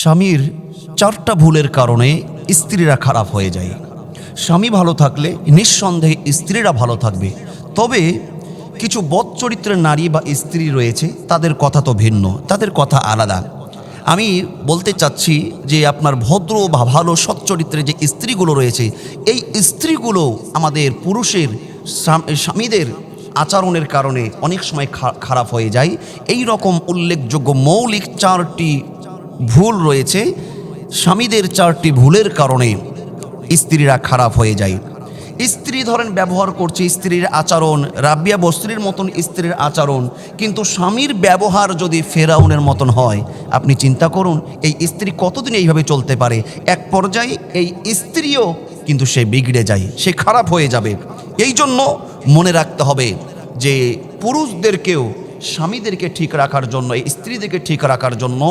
স্বামীর চারটা ভুলের কারণে স্ত্রীরা খারাপ হয়ে যায়। স্বামী ভালো থাকলে নিঃসন্দেহে স্ত্রীরা ভালো থাকবে। তবে কিছু বদ চরিত্রের নারী বা স্ত্রী রয়েছে, তাদের কথা তো ভিন্ন, তাদের কথা আলাদা। আমি বলতে চাচ্ছি যে আপনার ভদ্র বা ভালো, সৎ চরিত্রের যে স্ত্রীগুলো রয়েছে, এই স্ত্রীগুলো আমাদের পুরুষের স্বামীদের আচরণের কারণে অনেক সময় খারাপ হয়ে যায়। এই রকম উল্লেখযোগ্য মৌলিক চারটি ভুল রয়েছে, স্বামীদের চারটি ভুলের কারণে স্ত্রীরা খারাপ হয়ে যায়। স্ত্রী ধরেন ব্যবহার করছে, স্ত্রীর আচরণ রাবিয়া বস্ত্রীর মতন স্ত্রীর আচরণ, কিন্তু স্বামীর ব্যবহার যদি ফেরাউনের মতন হয়, আপনি চিন্তা করুন, এই স্ত্রী কতদিন এইভাবে চলতে পারে? এক পর্যায়ে এই স্ত্রীও কিন্তু সে বিগড়ে যায়, সে খারাপ হয়ে যাবে। এই জন্য মনে রাখতে হবে যে পুরুষদেরকেও স্বামীদেরকে ঠিক রাখার জন্য, এই স্ত্রীদেরকে ঠিক রাখার জন্য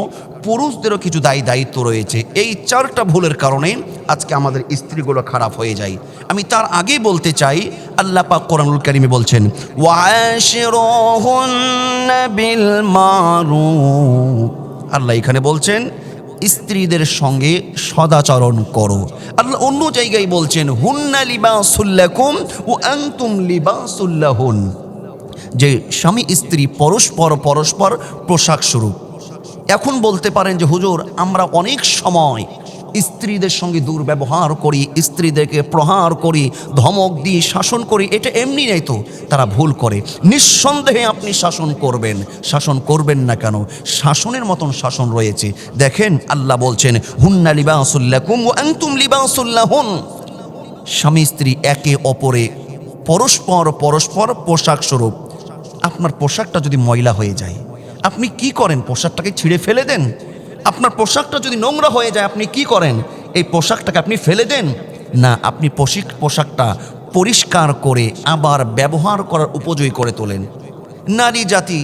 পুরুষদেরও কিছু দায়ী দায়িত্ব রয়েছে। এই চারটা ভুলের কারণে আজকে আমাদের স্ত্রীগুলো খারাপ হয়ে যায়। আমি তার আগে বলতে চাই, আল্লাহ পাক কোরআনুল কারিমে বলছেন আল্লাহ এখানে বলছেন, স্ত্রীদের সঙ্গে সদাচরণ করো। আল্লাহ অন্য জায়গায় বলছেন, হুন্না লিবাসুল্লাকুম ও আনতুম লিবাসুল্লাহুন যে স্বামী, স্ত্রী, পরস্পর পরস্পর পোশাক স্বরূপ। এখন বলতে পারেন যে, হুজুর, আমরা অনেক সময় স্ত্রীদের সঙ্গে দুর্ব্যবহার করি, স্ত্রীদেরকে প্রহার করি, ধমক দিই, শাসন করি, এটা এমনি নেই তো। তারা ভুল করে। নিঃসন্দেহে আপনি শাসন করবেন। শাসন করবেন না কেন? শাসনের মতন শাসন রয়েছে। দেখেন, আল্লাহ বলছেন, হুন্না লিবাসুল্লাকুম আনতুম লিবাসুল্লাহুন স্বামী, স্ত্রী একে অপরে পরস্পর পরস্পর পোশাক স্বরূপ। আপনার পোশাকটা যদি ময়লা হয়ে যায়, আপনি কি করেন? পোশাকটাকে ছিঁড়ে ফেলে দেন? আপনার পোশাকটা যদি নোংরা হয়ে যায়, আপনি কি করেন? এই পোশাকটাকে আপনি ফেলে দেন? না, আপনি পোশিক পোশাকটা পরিষ্কার করে আবার ব্যবহার করার উপযোগী করে তোলেন। নারী জাতি,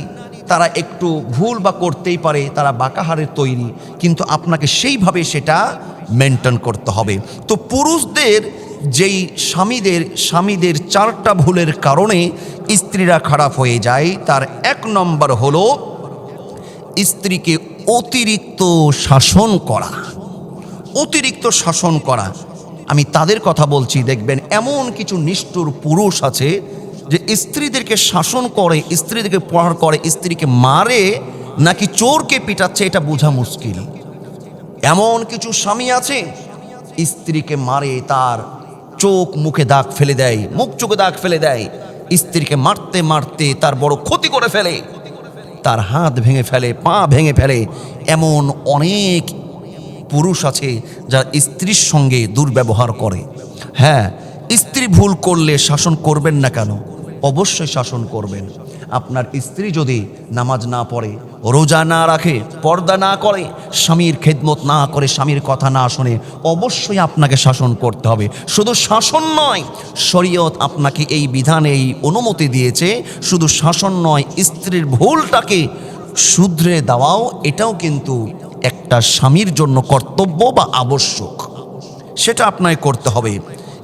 তারা একটু ভুল বা করতেই পারে, তারা বাঁকাহারের তৈরি, কিন্তু আপনাকে সেইভাবে সেটা মেনটেন করতে হবে। তো পুরুষদের যেই স্বামীদের স্বামীদের চারটা ভুলের কারণে স্ত্রীরা খারাপ হয়ে যায়, তার এক নম্বর হলো স্ত্রীকে অতিরিক্ত শাসন করা। অতিরিক্ত শাসন করা। আমি তাদের কথা বলছি, দেখবেন এমন কিছু নিষ্ঠুর পুরুষ আছে যে স্ত্রীদেরকে শাসন করে, স্ত্রীদেরকে প্রহার করে, স্ত্রীকে মারে, নাকি চোরকে পিটাচ্ছে, এটা বোঝা মুশকিল। এমন কিছু স্বামী আছে, স্ত্রীকে মারে তার চোখ মুখে দাগ ফেলে দেয়, মুখ চোখে দাগ ফেলে দেয়। স্ত্রীকে মারতে মারতে তার বড় ক্ষতি করে ফেলে। তার হাত ভেঙে ফেলে, পা ভেঙে ফেলে। এমন অনেক পুরুষ আছে যারা স্ত্রীর সঙ্গে দুর্ব্যবহার করে। হ্যাঁ স্ত্রী ভুল করলে শাসন করবেন না কেন? অবশ্যই শাসন করবেন। আপনার স্ত্রী যদি নামাজ না পড়ে, রোজা না রাখে, পর্দা না করে, স্বামীর খেদমত না করে, স্বামীর কথা না শোনে, অবশ্যই আপনাকে শাসন করতে হবে। শুধু শাসন নয়, শরীয়ত আপনাকে এই বিধানে, এই অনুমতি দিয়েছে, শুধু শাসন নয়, স্ত্রীর ভুলটাকে শুধরে দেওয়াও, এটাও কিন্তু একটা স্বামীর জন্য কর্তব্য বা আবশ্যক। সেটা আপনাকে করতে হবে।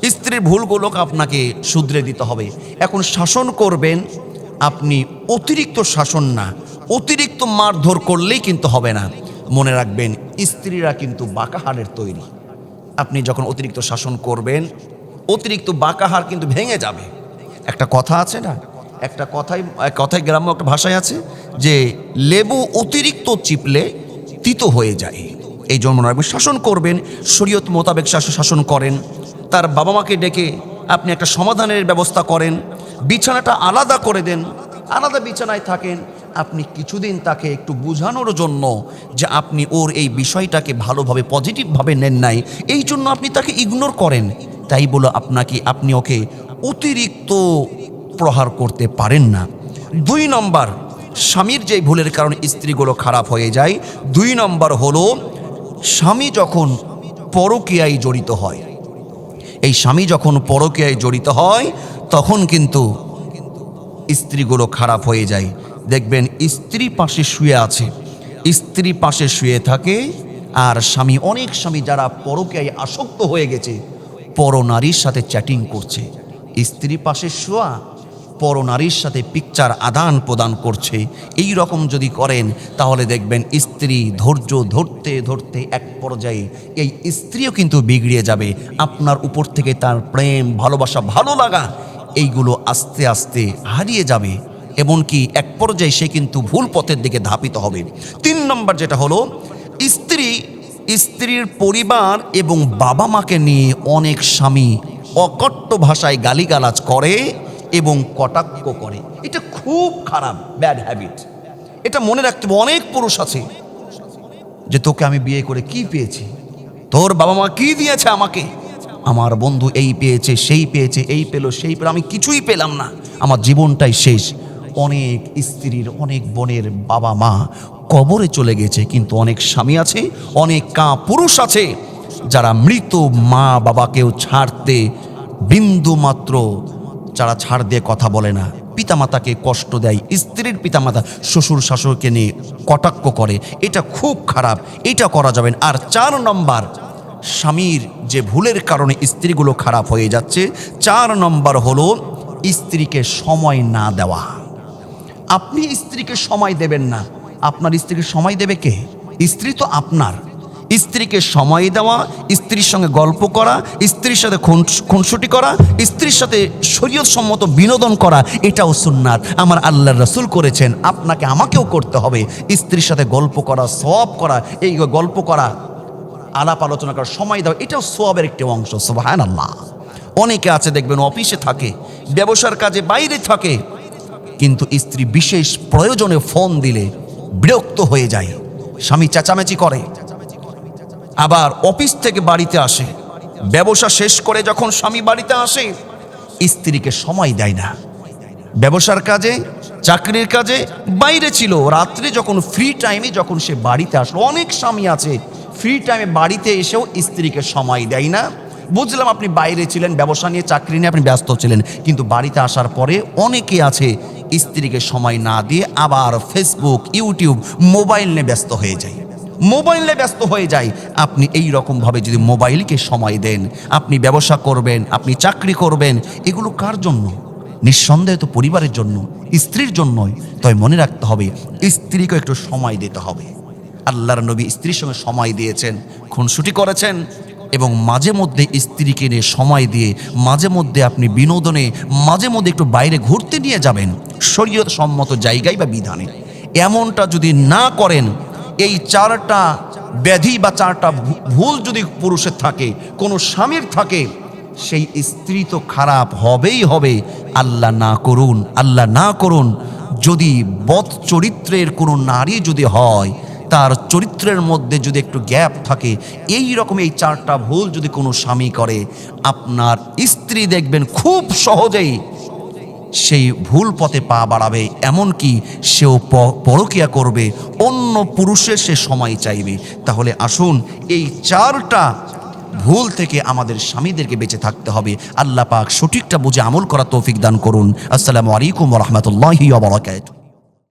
স্ত্রীর ভুলগুলোকে আপনাকে শুধরে দিতে হবে। এখন শাসন করবেন আপনি অতিরিক্ত শাসন না, অতিরিক্ত মারধর করলেই কিন্তু হবে না। মনে রাখবেন, স্ত্রীরা কিন্তু বাঁকাহারের তৈরি। আপনি যখন অতিরিক্ত শাসন করবেন, অতিরিক্ত বাঁকাহার কিন্তু ভেঙে যাবে। একটা কথা আছে না? একটা কথাই কথায় গ্রাম্য একটা ভাষায় আছে যে, লেবু অতিরিক্ত চিপলে তিত হয়ে যায়। এই জন্য মনে রাখবেন, শাসন করবেন, শরীয়ত মোতাবেক শাস- শাসন করেন। তার বাবা মাকে ডেকে আপনি একটা সমাধানের ব্যবস্থা করেন। বিছানাটা আলাদা করে দেন। আলাদা বিছানায় থাকেন। আপনি কিছুদিন তাকে একটু বোঝানোর জন্য যে আপনি ওর এই বিষয়টাকে ভালোভাবে পজিটিভভাবে নেন নাই, এই জন্য আপনি তাকে ইগনোর করেন। তাই বলো আপনাকে, আপনি ওকে অতিরিক্ত প্রহার করতে পারেন না। দুই নম্বর, স্বামীর যে ভুলের কারণে স্ত্রীগুলো খারাপ হয়ে যায়, দুই নম্বর হলো স্বামী যখন পরকীয়ায় জড়িত হয়, এই স্বামী যখন পরকীয়ায় জড়িত হয় তখন কিন্তু স্ত্রীগুলো খারাপ হয়ে যায়। দেখবেন স্ত্রী পাশে শুয়ে আছে। স্ত্রী পাশে শুয়ে থাকে আর স্বামী, অনেক স্বামী যারা পরকীয়ায় আসক্ত হয়ে গেছে পর নারীর সাথে চ্যাটিং করছে। স্ত্রী পাশে শোয়া অপর নারীর সাথে পিকচার আদান প্রদান করছে। এই রকম যদি করেন, তাহলে দেখবেন স্ত্রী ধৈর্য ধরতে ধরতে এক পর্যায়ে এই স্ত্রীও কিন্তু বিগড়িয়ে যাবে। আপনার উপর থেকে তার প্রেম, ভালোবাসা, ভালো লাগা এইগুলো আস্তে আস্তে হারিয়ে যাবে, এমনকি এক পর্যায়ে সে কিন্তু ভুল পথের দিকে ধাপিত হবে। তিন নম্বর যেটা হলো, স্ত্রী, স্ত্রীর পরিবার এবং বাবা মাকে নিয়ে অনেক স্বামী অকট্ট ভাষায় গালিগালাজ করে এবং কটাক্ষ করে। এটা খুব খারাপ ব্যাড হ্যাবিট এটা মনে রাখতে হবে, অনেক পুরুষ আছে যে তোকে আমি বিয়ে করে কি পেয়েছি? তোর বাবা মা কি দিয়েছে আমাকে? আমার বন্ধু এই পেয়েছে, সেই পেয়েছে, এই পেল, সেই পেল, আমি কিছুই পেলাম না। আমার জীবনটাই শেষ। অনেক স্ত্রীর, অনেক বোনের বাবা মা কবরে চলে গেছে, কিন্তু অনেক স্বামী আছে, অনেক কা পুরুষ আছে, যারা মৃত মা বাবাকেও ছাড়তে বিন্দু মাত্র যারা ছাড় দিয়ে কথা বলে না। পিতামাতাকে কষ্ট দেয়, স্ত্রীর পিতামাতা শ্বশুর শাশুড়কে নিয়ে কটাক্ষ করে, এটা খুব খারাপ, এটা করা যাবে। আর চার নম্বর স্বামীর যে ভুলের কারণে স্ত্রীগুলো খারাপ হয়ে যাচ্ছে, চার নম্বর হলো স্ত্রীকে সময় না দেওয়া। আপনি স্ত্রীকে সময় দেবেন না। আপনার স্ত্রীকে সময় দেবে কে? স্ত্রী তো আপনার। স্ত্রীকে সময় দেওয়া, স্ত্রীর সঙ্গে গল্প করা, স্ত্রীর সাথে খুন- খুনসুটি করা, স্ত্রীর সাথে সম্মত বিনোদন করা, এটাও সুন্নাত। আমার আল্লাহ রসুল করেছেন, আপনাকে আমাকেও করতে হবে। স্ত্রীর সাথে গল্প করা সব করা, এই গল্প করা আলাপ আলোচনা করার সময় দাও, এটাও সোয়াবের একটি অংশ সোবাহান আল্লাহ অনেকে আছে, দেখবেন অফিসে থাকে, ব্যবসার কাজে বাইরে থাকে, কিন্তু স্ত্রী বিশেষ প্রয়োজনে ফোন দিলে বিরক্ত হয়ে যায়, স্বামী চেঁচামেচি করে। আবার অফিস থেকে বাড়িতে আসে, ব্যবসা শেষ করে যখন স্বামী বাড়িতে আসে, স্ত্রীকে সময় দেয় না। ব্যবসার কাজে, চাকরির কাজে বাইরে ছিল, রাত্রে যখন ফ্রি টাইমে যখন সে বাড়িতে আসলো, অনেক স্বামী আছে ফ্রি টাইমে বাড়িতে এসেও স্ত্রীকে সময় দেয় না। বুঝলাম আপনি বাইরে ছিলেন, ব্যবসা নিয়ে চাকরি নিয়ে আপনি ব্যস্ত ছিলেন, কিন্তু বাড়িতে আসার পরে অনেকে আছে স্ত্রীকে সময় না দিয়ে আবার ফেসবুক ইউটিউব মোবাইল নিয়ে ব্যস্ত হয়ে যায়। মোবাইলে ব্যস্ত হয়ে যায়। আপনি এই রকমভাবে যদি মোবাইলকে সময় দেন, আপনি ব্যবসা করবেন, আপনি চাকরি করবেন, এগুলো কার জন্য? নিঃসন্দেহে তো পরিবারের জন্য, স্ত্রীর জন্যই। তাই মনে রাখতে হবে, স্ত্রীকে একটু সময় দিতে হবে। আল্লাহর নবী স্ত্রীর সঙ্গে সময় দিয়েছেন, খুনসুটি করেছেন এবং মাঝে মধ্যে স্ত্রীকে নিয়ে সময় দিয়ে মাঝে মধ্যে আপনি বিনোদনে, মাঝে মধ্যে একটু বাইরে ঘুরতে নিয়ে যাবেন শরীয়ত সম্মত জায়গায় বা বিধানে। এমনটা যদি না করেন, এই চারটা ব্যাধি বা চারটা ভুল যদি পুরুষের থাকে, কোনো স্বামীর থাকে, সেই স্ত্রী তো খারাপ হবেই হবে। আল্লাহ না করুন, আল্লাহ না করুন। যদি বদ চরিত্রের কোনো নারী যদি হয় তার চরিত্রের মধ্যে যদি একটু গ্যাপ থাকে, এই রকম এই চারটা ভুল যদি কোনো স্বামী করে, আপনার স্ত্রী দেখবেন খুব সহজেই সেই ভুল পথে পা বাড়াবে, এমনকি সেও পরকিয়া করবে, অন্য পুরুষের সে সময় চাইবে। তাহলে আসুন, এই চারটা ভুল থেকে আমাদের স্বামীদেরকে বেঁচে থাকতে হবে। আল্লাহ পাক সঠিকটা বুঝে আমল করা তৌফিক দান করুন। আসসালামু আলাইকুম রহমতুল্লাহি